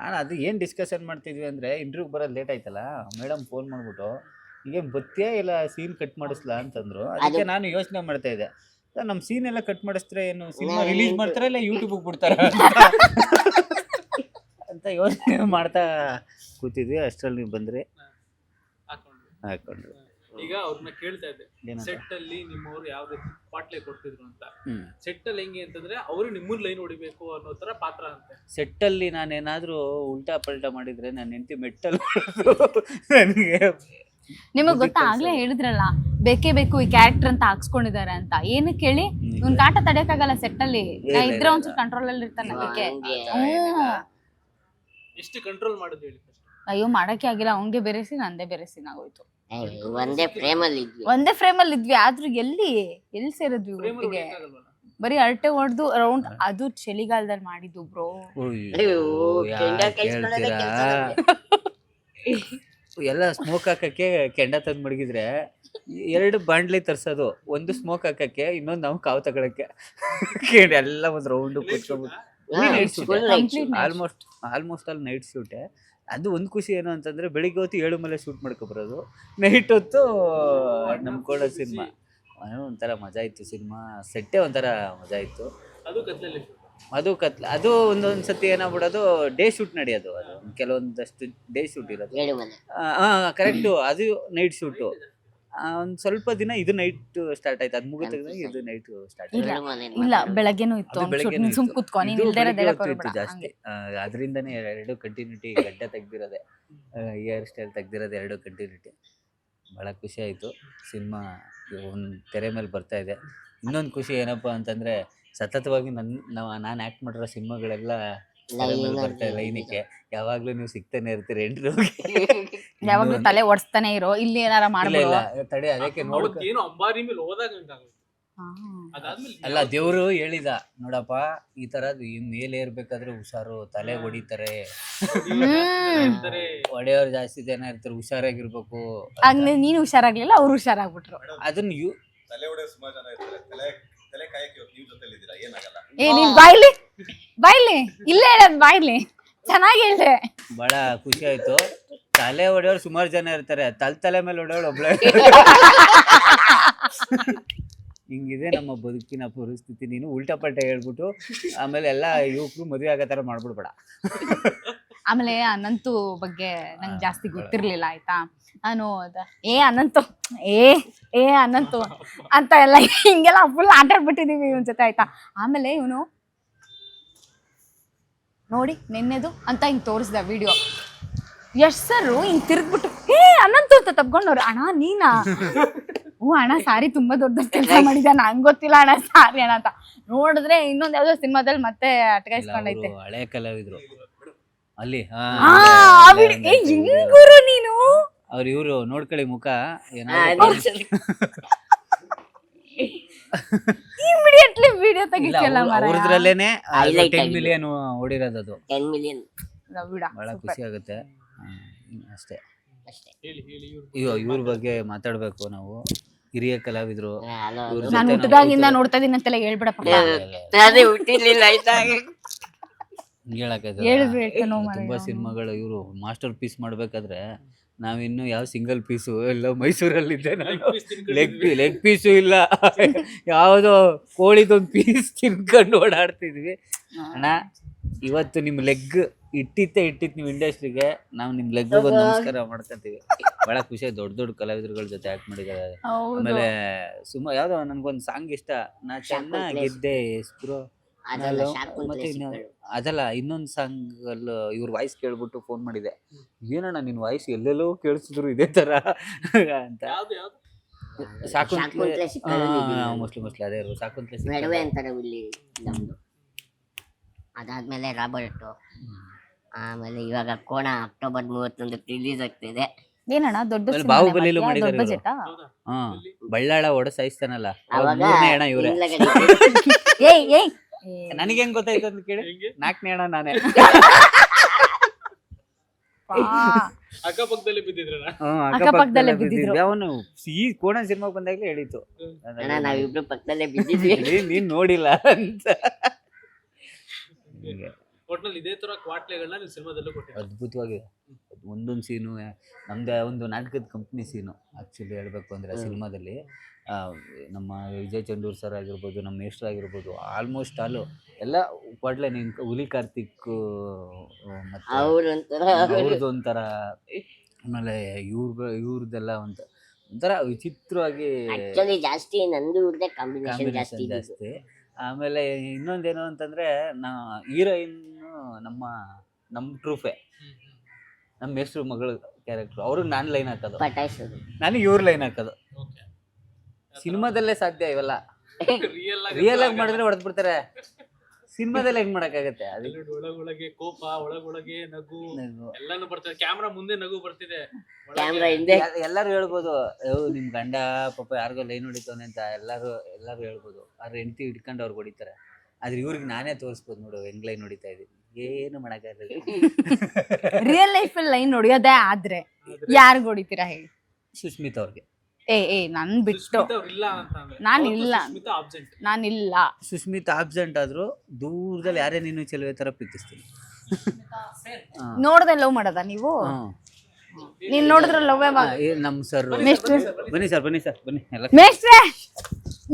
ನಾನು ಅದು ಏನು ಡಿಸ್ಕಷನ್ ಮಾಡ್ತಿದ್ವಿ ಅಂದರೆ ಇಂಟರ್ವ್ಯೂಗೆ ಬರೋದು ಲೇಟ್ ಆಯ್ತಲ್ಲ ಮೇಡಮ್ ಫೋನ್ ಮಾಡಿಬಿಟ್ಟು ಈಗ ಬತ್ತೇ ಇಲ್ಲ ಸೀನ್ ಕಟ್ ಮಾಡಿಸ್ಲಾ? ಅಂತಂದ್ರು. ಅದಕ್ಕೆ ನಾನು ಯೋಚನೆ ಮಾಡ್ತಾ ಇದ್ದೆ. ಸರ್ ನಮ್ಮ ಸೀನ್ ಎಲ್ಲ ಕಟ್ ಮಾಡಿಸ್ತಾರೆ ಏನು ಸಿನಿಮಾ ರಿಲೀಸ್ ಮಾಡ್ತಾರೆ ಇಲ್ಲ ಯೂಟ್ಯೂಬಿಗೆ ಬಿಡ್ತಾರ? ಅಂತ ಯೋಚನೆ ಮಾಡ್ತಾ ಕೂತಿದ್ವಿ. ಅಷ್ಟರಲ್ಲಿ ನೀವು ಬಂದ್ರಿ. ಹಾಕ್ಕೊಂಡ್ರಿ ಹಾಕೊಂಡ್ರು ಈಗ ಅವ್ರನ್ನ ಕೇಳ್ತಾ ಇದ್ದೆ ಸೆಟ್ ಅಲ್ಲಿ ನಿಮ್ಮವ್ರು ಯಾವ ರೀತಿ ಪಾಟ್ಲೆ ಕೊಡ್ತಿದ್ರು ಅಂತ. ಸೆಟ್ ಅಲ್ಲಿ ಹೆಂಗೆ ಅಂತಂದ್ರೆ ಅವರು ನಿಮ್ಮನ್ ಲೈನ್ ಹೊಡಿಬೇಕು ಅನ್ನೋ ತರ ಪಾತ್ರ ಅಂತೆ. ನಾನು ನಾನೇನಾದ್ರೂ ಉಲ್ಟಾ ಪಲ್ಟಾ ಮಾಡಿದ್ರೆ ನನ್ನ ಹೆಂಡತಿ ಮೆಟ್ಟಲ್ ನನಗೆ ನಿಮಗ್ ಗೊತ್ತಾ ಆಗ್ಲೇ ಹೇಳಿದ್ರಲ್ಲ ಬೇಕೇ ಬೇಕು ಈ ಕ್ಯಾರೆಕ್ಟರ್ ಅಂತ ಹಾಕ್ಸ್ಕೊಂಡಿದ್ದಾರೆ ಅಂತ. ಏನಕ್ಕೆ ಹೇಳಿ ಇವ್ನ್ ಕಾಟ ತಡೆಯಕ್ಕಾಗಲ್ಲ ಸೆಟ್ ಅಲ್ಲಿ ನಾ ಇದ್ರೆ. ಒಂಚೂರು ಕಂಟ್ರೋಲ್ ಅಲ್ಲಿ ಇರ್ತಾನೆ ಅದಕ್ಕೆ. ಎಷ್ಟು ಕಂಟ್ರೋಲ್ ಮಾಡೋದು ಹೇಳಿ ಅಯ್ಯೋ ಮಾಡಕ್ಕೆ ಆಗಿಲ್ಲ ಅವ್ನ್ಗೆ ಬೇರೆ ಸೀನ್ ನಂದೇ ಬೇರೆ ನಾಗೋಯ್ತು ಒಂದೇ ಫ್ರೇಮ್ ಅಲ್ಲಿ ಇದ್ವಿ ಒಂದೇ ಫ್ರೇಮ್ ಅಲ್ಲಿ ಇದ್ವಿ ಆದ್ರೂ ಎಲ್ಲಿ ಎಲ್ಲಿ ಸೇರಿದ್ವಿ ಒಟ್ಟಿಗೆ? ಬರೀ ಅರಟೆ ಹೊಡೆದು ರೌಂಡ್ ಅದು ಚಳಿಗಾಲದಲ್ಲಿ ಮಾಡಿದ್ದು ಬ್ರೋ. ಎಲ್ಲ ಸ್ಮೋಕ್ ಹಾಕಕ್ಕೆ ಕೆಂಡ ತಂದ್ ಮಡಗಿದ್ರೆ ಎರಡು ಬಾಂಡ್ಲಿ ತರ್ಸೋದು ಒಂದು ಸ್ಮೋಕ್ ಹಾಕಕ್ಕೆ ಇನ್ನೊಂದು ನಾವು ಕಾವು ತಗೊಳಕ್ಕೆ. ಎಲ್ಲ ಒಂದು ರೌಂಡ್ ಕೂತ್ಕೊಂಡ್ಬಿಟ್ಟು. ಆಲ್ಮೋಸ್ಟ್ ಆಲ್ಮೋಸ್ಟ್ ಅಲ್ಲಿ ನೈಟ್ ಶೂಟೆ ಅದು ಒಂದು ಖುಷಿ ಏನು ಅಂತಂದರೆ ಬೆಳಿಗ್ಗೆ ಹೊತ್ತು ಏಳು ಮೇಲೆ ಶೂಟ್ ಮಾಡ್ಕೊಬರೋದು. ನೈಟ್ ಹೊತ್ತು ನಮ್ಮ ಕೂಡ ಸಿನಿಮಾ ಒಂಥರ ಮಜಾ ಇತ್ತು ಸಿನಿಮಾ ಸೆಟ್ಟೇ ಒಂಥರ ಮಜಾ ಇತ್ತು. ಅದು ಕತ್ಲಲ್ಲಿ ಅದು ಕತ್ಲ ಅದು ಒಂದೊಂದು ಸತಿ ಏನಾಗ್ಬಿಡೋದು ಡೇ ಶೂಟ್ ನಡೆಯೋದು ಅದು. ಕೆಲವೊಂದಷ್ಟು ಡೇ ಶೂಟ್ ಇರೋದು. ಹಾಂ ಕರೆಕ್ಟು ಅದು ನೈಟ್ ಶೂಟು ಒಂದು ಸ್ವಲ್ಪ ದಿನ ಇದು ನೈಟ್ ಸ್ಟಾರ್ಟ್ ಆಯ್ತು. ಅದು ಮುಗಿದ ಇದು ನೈಟ್ ಸ್ಟಾರ್ಟ್ ಇಲ್ಲ. ಬೆಳಗ್ಗೆನೂ ಇತ್ತು. ಸುಮ್ ಇತ್ತು. ಕುತ್ಕೊ ನೀನ್ ಇದು ಇಲ್ದೇ ಇರೋದೆಲ್ಲ ಹೊತ್ತು ಜಾಸ್ತಿ. ಅದರಿಂದನೇ ಎರಡು ಕಂಟಿನ್ಯೂಟಿ ಗಡ್ಡ ತೆಗ್ದಿರೋದೆ. ಹೇರ್ ಸ್ಟೈಲ್ ತೆಗ್ದಿರೋದು ಎರಡು ಕಂಟಿನ್ಯೂಟಿ ಭಾಳ ಖುಷಿ ಆಯಿತು. ಸಿನಿಮಾ ಒಂದು ತೆರೆ ಮೇಲೆ ಬರ್ತಾ ಇದೆ. ಇನ್ನೊಂದು ಖುಷಿ ಏನಪ್ಪ ಅಂತಂದ್ರೆ ಸತತವಾಗಿ ನನ್ನ ನಾವು ನಾನು ಆ್ಯಕ್ಟ್ ಮಾಡಿರೋ ಸಿನಿಮಾಗಳೆಲ್ಲ ಬರ್ತಾ ಲೈನಿಗೆ. ಯಾವಾಗಲೂ ನೀವು ಸಿಗ್ತಾನೆ ಇರ್ತೀರಿ ಎಂಟ್ರು ಯಾವಾಗ್ಲೂ ತಲೆ ಒಡ್ಸ್ತಾನೆ ಇರೋ ಇಲ್ಲಿ ಏನಾರ ಇಲ್ಲ ಮಾಡ್ಬೋದು ಇಲ್ಲ ತಡೆ ಅದಕ್ಕೆ ಏನೋ ಅಂಬಾರಿ ಮೇಲೆ ಹೋದಾಗ ಅದಾದ್ಮೇಲೆ ಅಲ್ಲ ದೇವ್ರು ಹೇಳಿದ ನೋಡಪ್ಪ ಈ ತರದ್ ಈ ಮೇಲೆ ಇರ್ಬೇಕಾದ್ರೆ ಹುಷಾರು ತಲೆ ಹೊಡಿತಾರೆ. ಒಡೆಯವ್ರು ಹೊಡೆಯೋರು ಜಾಸ್ತಿ ಜನ ಇರ್ತಾರೆ ಹುಷಾರಾಗಿರ್ಬೇಕು. ಹಂಗ ನೀನು ಹುಷಾರಾಗ್ಲಿಲ್ಲ ಅವ್ರು ಹುಷಾರಾಗ್ಬಿಟ್ರು. ಅದನ್ನ ಯು ತಲೆ ಹೊಡೆಯೋ ಸುಮಾರು ಜನ ಇರ್ತಾರೆ. ತಲೆ ತಲೆ ಕಾಯಕ್ಕೆ ಇವತ್ತು ನೀವು ಜೊತೆಲಿದ್ದೀರಾ? ಏನಾಗಲ್ಲ. ಏ ನೀನ್ ಬಾಯ್ಲಿ ಬಾಯ್ಲಿ ಇಲ್ಲೇ ಹೇಳದ್ ಬಾಯ್ಲಿ. ಚೆನ್ನಾಗಿ ಹೇಳ್ದೆ ಬಹಳ ಖುಷಿ ಆಯ್ತು. ತಲೆ ಹೊಡೆಯೋರು ಸುಮಾರು ಜನ ಇರ್ತಾರೆ. ತಲೆ ತಲೆ ಮೇಲೆ ಹೊಡೆಯೋಳು ಒಬ್ಳೆ. ಹಿಂಗಿದೆ ನಮ್ಮ ಬದುಕಿನ ಪರಿಸ್ಥಿತಿ. ನೀನು ಉಲ್ಟಾ ಪಲ್ಟಾ ಹೇಳ್ಬಿಟ್ಟು ಆಮೇಲೆ ಎಲ್ಲ ಯುವಕರು ಮದುವೆ ಆಗೋ ಥರ ಮಾಡ್ಬಿಡ್ಬೇಡ. ಆಮೇಲೆ ಅನಂತು ಬಗ್ಗೆ ನಂಗೆ ಜಾಸ್ತಿ ಗೊತ್ತಿರ್ಲಿಲ್ಲ ಆಯ್ತಾ? ನಾನು ಅದ- ಏ ಅನಂತು ಏ ಏ ಅನಂತು ಅಂತ ಎಲ್ಲ ಹಿಂಗೆಲ್ಲ ಫುಲ್ ಆಟಾಡ್ಬಿಟ್ಟಿದೀವಿ ಇವನ್ ಜೊತೆ ಆಯ್ತಾ? ಆಮೇಲೆ ಇವನು ನೋಡಿ ನಿನ್ನೆದು ಅಂತ ಹಿಂಗೆ ತೋರಿಸ್ದ ವಿಡಿಯೋ ಯಶ್ ಸರ್ ಹಿಂಗ್ ತಿರ್ಗ್ಬಿಟ್ಟು ಏ ಅನಂತು ಅಂತ ತಪ್ಕೊಂಡವ್ರು. ಅಣ್ಣ ನೀನಾ? ಹ್ಞೂ ಅಣ್ಣ ಸಾರಿ ತುಂಬಾ ದೊಡ್ಡ ಕೆಲಸ ಮಾಡಿದ ನಂಗೆ ಗೊತ್ತಿಲ್ಲ ಅಣ್ಣ ಸಾರಿ ಅಣ್ಣ ಅಂತ. ನೋಡಿದ್ರೆ ಇನ್ನೊಂದ್ ಯಾವ್ದೋ ಸಿನಿಮಾದಲ್ಲಿ ಮತ್ತೆ ಅಟಕಾಯಿಸ್ಕೊಂಡೈತೆ. ಹಳೆ ಕಲಾವಿದ್ರು ಅಲ್ಲಿ ಹಾ ಆ, ಆ ವಿಡಿಯೋ ಏ ಹೆಂಗ್ ಗುರು ನೀನು? ಅವ್ರು ಇವರು ನೋಡ್ಕೊಳ್ಳಿ ಮುಖ. ಇಮಿಡಿಯೇಟ್ಲಿ ವಿಡಿಯೋ ತೆಗಿತಿಯಲ್ಲ ಮರ ಅವ್ರದ್ರಲ್ಲೇನೆ Highlight ಟೆನ್ ಆಗಿದೆ. ಮಿಲಿಯನ್ ಓಡಿರೋದು ಅದು. ಟೆನ್ ಮಿಲಿಯನ್ ಬಿಡ ಬಹಳ ಖುಷಿ ಆಗುತ್ತೆ. ಹ್ಮ್, ಅಷ್ಟೇ. ಅಷ್ಟೇ. ಹೇಳಿ ಹೇಳಿ ಇವ್ರು ಅಯ್ಯೋ ಇವ್ರ ಬಗ್ಗೆ ಮಾತಾಡ್ಬೇಕು ನಾವು. ಹಿರಿಯ ಕಲಾವಿದ್ರು. ಹಲೋ ಇವ್ರ ನಾನು ಜೊತೆ ಹುಟ್ಟದಾಗಿಂದ ನಾವು ನೋಡ್ತಾ ಇದೀನಿ ಅಂತೆಲ್ಲ ಹೇಳ್ಬಿಡಪ್ಪ ಅದೇ ಹುಟ್ಟಿರ್ಲಿಲ್ಲ ಆಯ್ತಾ? ಹೇಳಕ್ಕಾಗಲ್ಲ. ಮಾರಾಯ ತುಂಬಾ. ಸಿನಿಮಾಗಳು ಇವರು ಮಾಸ್ಟರ್ ಪೀಸ್ ಮಾಡ್ಬೇಕಾದ್ರೆ ನಾವಿನ್ನು ಯಾವ ಸಿಂಗಲ್ ಪೀಸು ಎಲ್ಲ ಮೈಸೂರಲ್ಲಿದ್ದೆ ನಾನು. ಲೆಗ್ ಪೀ ಲೆಗ್ ಪೀಸು ಇಲ್ಲ. ಯಾವುದೋ ಕೋಳಿದೊಂದು ಪೀಸ್ ತಿನ್ಕೊಂಡು ಓಡಾಡ್ತಿದ್ವಿ. ಅಣ್ಣ ಇವತ್ತು ನಿಮ್ಮ ಲೆಗ್ ಇಟ್ಟಿತ್ತೆ ಇಟ್ಟಿತ್ತು ನೀವು ಇಂಡಸ್ಟ್ರಿಗೆ ನಾವು ನಿಮ್ಮ ಲೆಗ್ ಒಂದು ನಮಸ್ಕಾರ ಮಾಡ್ಕೊಂತೀವಿ. ಬಹಳ ಖುಷಿ ಆಯ್ತು ದೊಡ್ಡ ದೊಡ್ಡ ಕಲಾವಿದರುಗಳ ಜೊತೆ ಆಕ್ಟ್ ಮಾಡಿದ್ದಾರೆ. ಹೌದು. ಆಮೇಲೆ ಸುಮ್ಮ ಯಾವುದೋ ನನಗೊಂದು ಸಾಂಗ್ ಇಷ್ಟ. ನಾ ಚೆನ್ನಾಗಿದ್ದೆ ಹೆಸ್ರು ಅದಲ್ಲ ಇನ್ನೊಂದು ಸಾಂಗ್ ಅಲ್ಲಿ ಇವ್ರ ವಾಯ್ಸ್ ಕೇಳ್ಬಿಟ್ಟು ಫೋನ್ ಮಾಡಿದೆ. ಏನಣ್ಣ ನಿನ್ ವಾಯ್ಸ್ ಎಲ್ಲೆಲ್ಲೋ ಕೇಳಿಸಿದ್ರು ಇದೇ ತರ? ಅಂತ. ಸಾಕು ಮೋಸ್ಟ್ಲಿ ಮೋಸ್ಟ್ಲಿ ಅದೇ ಇರೋದು. ಸಾಕುಂತ್ಲೆ ನಡುವೆ ಅಂತಾರೆ ಇಲ್ಲಿ ನಮ್ದು ಅದಾದ್ಮೇಲೆ ರಾಬರ್ಟ್ ಆಮೇಲೆ ಇವಾಗ ಕೋಣ ಅಕ್ಟೋಬರ್ ಮೂವತ್ತೊಂದು ರಿಲೀಸ್ ಆಗ್ತಿದೆ. ಏನಣ್ಣ? ದೊಡ್ಡ ಬಾಹುಬಲಿಲೂ ದೊಡ್ಡ ಮಾಡಿದ್ದಾರೆ ಬಜೆಟಾ ಹೌದಾ? ಹಾ. ಬಳ್ಳಾಳ ಒಡ ಸಾಯಿಸ್ತಾನಲ್ಲ ಮೂರನೇ ಅಣ್ಣ ಇವ್ರೆ. ಏಯ್ ಏಯ್ ನನಗೆ ಹೆಂಗ್ ಗೊತ್ತಾಯ್ತು ಅಂತ ಕೇಳಿ? ಹೆಂಗೆ? ನಾಲ್ಕನೇ ಅಣ್ಣ ನಾನೇ. ಅಕ್ಕಪಕ್ಕದಲ್ಲಿ ಬಿದ್ದಿದ್ರಣ ಹ್ಮ್, ಅಕ್ಕಪಕ್ಕದಲ್ಲೇ ಬಿದ್ದಿದ್ರು. ಅವನು ಈ ಕೋಣ ಸಿನಿಮಾ ಬಂದಾಗ್ಲೇ ಹೇಳಿತ್ತು. ಅಣ್ಣ ನಾವಿಬ್ರು ಪಕ್ಕದಲ್ಲೇ ಬಿದ್ದಿದ್ವಿ. ನೀನ್- ನೋಡಿಲ್ಲ ಅಂತ. ಒಟ್ನಲ್ಲಿ ಇದೇ ತರ ಕ್ವಾಟ್ಲೆಗಳನ್ನ ನೀವು ಸಿನಿಮಾದಲ್ಲೂ ಕೊಟ್ಟಿದ್ದೀರಾ. ಅದ್ಭುತವಾಗಿದೆ ಒಂದೊಂದು ಸೀನು ನಮ್ದು ಒಂದು ನಾಟಕದ ಕಂಪ್ನಿ ಸೀನು ಆಕ್ಚುಲಿ ಹೇಳ್ಬೇಕು ಅಂದ್ರೆ ಸಿನಿಮಾದಲ್ಲಿ. ನಮ್ಮ ವಿಜಯ್ ಚಂದೂರ್ ಸರ್ ಆಗಿರ್ಬೋದು ನಮ್ಮ ಮೇಷ್ಟ್ರ್ ಆಗಿರ್ಬೋದು ಆಲ್ಮೋಸ್ಟ್ ಆಲು ಎಲ್ಲ ಕೊಡ್ಲೆ ನಿನ್ ಹುಲಿ ಕಾರ್ತಿಕ್ ಮತ್ತು ಒಂಥರ ಅವ್ರದ್ದು ಒಂಥರ ಆಮೇಲೆ ಇವ್ರ ಇವ್ರದ್ದೆಲ್ಲ ಒಂಥ ಒಂಥರ ವಿಚಿತ್ರವಾಗಿ ಆಕ್ಚುಲಿ ಜಾಸ್ತಿ ನಂದು ಇವ್ರದೇ ಕಾಂಬಿನೇಷನ್ ಜಾಸ್ತಿ ಕಾಂಬಿನೇಷನ್ ಇದ್ದಿದ್ದು. ಜಾಸ್ತಿ. ಆಮೇಲೆ ಇನ್ನೊಂದೇನು ಅಂತಂದ್ರೆ ನಾ ಹೀರೋಯಿನ್ ನಮ್ಮ ನಮ್ಮ ಟ್ರೂಫೆ ನಮ್ಮ ಮೇಷ್ಟ್ರು ಮಗಳು ಕ್ಯಾರೆಕ್ಟರ್ ಅವ್ರಿಗೆ ನಾನು ಲೈನ್ ಹಾಕೋದು. ಪಟಾಯಿಸೋದು. ನನಗೆ ಇವ್ರ ಲೈನ್ ಹಾಕೋದು. ಓಕೆ ಸಿನಿಮಾದಲ್ಲೇ ಸಾಧ್ಯ ಇವೆಲ್ಲ. ರಿಯಲ್ ಆಗಿ ರಿಯಲ್ ಆಗಿ ಮಾಡಿದ್ರೆ ಹೊಡೆದ್ ಬಿಡ್ತಾರೆ ಸಿನಿಮಾದಲ್ಲಿ ಹೆಂಗ್ ಮಾಡಕ್ಕಾಗತ್ತೆ? ಅದಕ್ಕೆ. ಒಳಗೊಳಗೆ ಕೋಪ ಒಳಗೊಳಗೆ ನಗು. ಎಲ್ಲಾನು ಬರ್ತದೆ ಕ್ಯಾಮ್ರಾ ಮುಂದೆ ನಗು ಬರ್ತಿದೆ. ಕ್ಯಾಮ್ರಾ ಹಿಂದೆ. ಎಲ್- ಎಲ್ಲರೂ ಹೇಳ್ಬೋದು ಅಯ್ಯೋ ನಿಮ್ ಗಂಡ ಪಾಪ ಯಾರಿಗೋ ಲೈನ್ ಹೊಡಿತಾನೆ ಅಂತ ಎಲ್ಲರೂ ಎಲ್ಲರೂ ಹೇಳ್ಬೋದು. ಆದ್ರೆ ಹೆಂಡತಿ ಹಿಡ್ಕೊಂಡು ಅವ್ರಿಗೆ ಹೊಡಿತಾರೆ. ಆದ್ರೆ ಇವ್ರಿಗೆ ನಾನೇ ತೋರಿಸ್ಬೋದು ನೋಡು ಹೆಂಗ್ ಲೈನ್ ಹೊಡಿತಾ ಇದೀನಿ. ಏನು ಮಾಡಕ್ಕಾಗಲ್ಲ ರಿಯಲ್ ಲೈಫ್ ಅಲ್ಲಿ ಲೈನ್ ಹೊಡಿಯೋದೇ ಆದ್ರೆ. ಯಾರು ಹೊಡಿತೀರಾ ಹೇಳಿ? ಸುಸ್ಮಿತ್ ಅವ್ರಿಗೆ. ಏ ಏ ನನ್ ಬಿಟ್ಟು. ಅವ್ರು ಇಲ್ಲ ಅಂತ ನಾನ್ ಇಲ್ಲ. ಸುಶ್ಮಿತ್ ಆಬ್ಸೆಂಟ್ ನಾನಿಲ್ಲ ಸುಸ್ಮಿತ್ ಆಬ್ಸೆಂಟ್ ಆದ್ರು ದೂರದಲ್ಲಿ ಯಾರೇ ನೀನು ಚೆಲುವೆ ತರ ಪ್ರೀತಿಸ್ತೀನಿ. ನೋಡದೆ ಲವ್ ಮಾಡದ ನೀವು. ನೀನ್ ನೋಡಿದ್ರೆ ಲವ್ ಬಾ ಏ ನಮ್ ಸರ್ ಬನ್ನಿ ಸರ್ ಬನ್ನಿ ಸರ್ ಬನ್ನಿ ಎಲ್ಲ ಮೇಷ್ಟ್ರೆ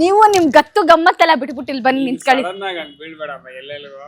ನೀವು ನಿಮ್ ಗತ್ತು ಗಮ್ಮತ್ತೆಲ್ಲ ಬಿಟ್ಬಿಟ್ಟು ಇಲ್ಲಿ ಬನ್ನಿ ನಿಂತ್ಕೊಳ್ಳಿ. ಬೀಳ್ಬೇಡಮ್ಮ ಎಲ್ಲೆಲ್ಗೋ